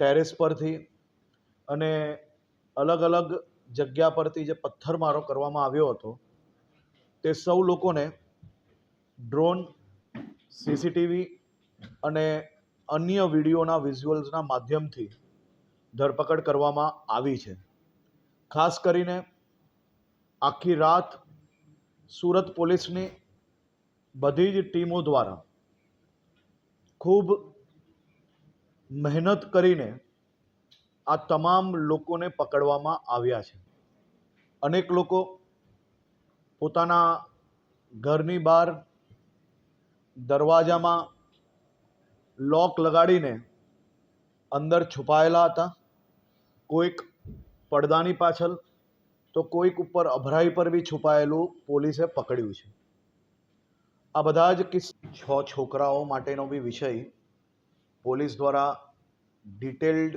Terrace પરથી અને અલગ અલગ જગ્યા પરથી જે પથ્થરમારો કરવામાં આવ્યો હતો, તે સૌ લોકોને ડ્રોન, સીસીટીવી અને અન્ય વિડીયોના વિઝ્યુઅલ્સના માધ્યમથી ધરપકડ કરવામાં આવી છે. ખાસ કરીને આખી રાત સુરત પોલીસની બધી જ ટીમો દ્વારા ખૂબ મહેનત કરીને આ તમામ લોકોને પકડવામાં આવ્યા છે. અનેક લોકો પોતાના ઘરની બહાર દરવાજામાં લોક લગાડીને અંદર છુપાયેલા હતા. કોઈક પડદાની પાછળ તો કોઈક ઉપર અભરાઈ પર બી છુપાયેલું પોલીસે પકડ્યું છે. આ બધા જ કિસ્સા છ છોકરાઓ માટેનો બી વિષય પોલીસ દ્વારા ડિટેલ્ડ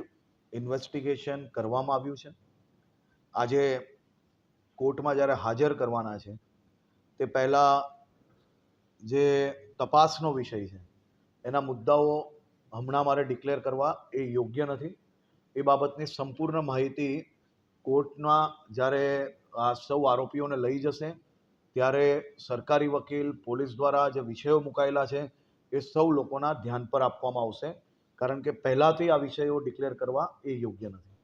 ઇન્વેસ્ટિગેશન કરવામાં આવ્યું છે. આજે કોર્ટમાં જ્યારે હાજર કરવાના છે, તે પહેલાં જે તપાસનો વિષય છે, એના મુદ્દાઓ હમણાં મારે ડિક્લેર કરવા એ યોગ્ય નથી. એ બાબતની સંપૂર્ણ માહિતી કોર્ટના જ્યારે આ સૌ આરોપીઓને લઈ જશે, ત્યારે સરકારી વકીલ, પોલીસ દ્વારા જે વિષયો મુકાયેલા છે એ સૌ લોકોના ધ્યાન પર આપવામાં આવશે. કારણ કે પહેલાંથી આ વિષયો ડિક્લેર કરવા એ યોગ્ય નથી.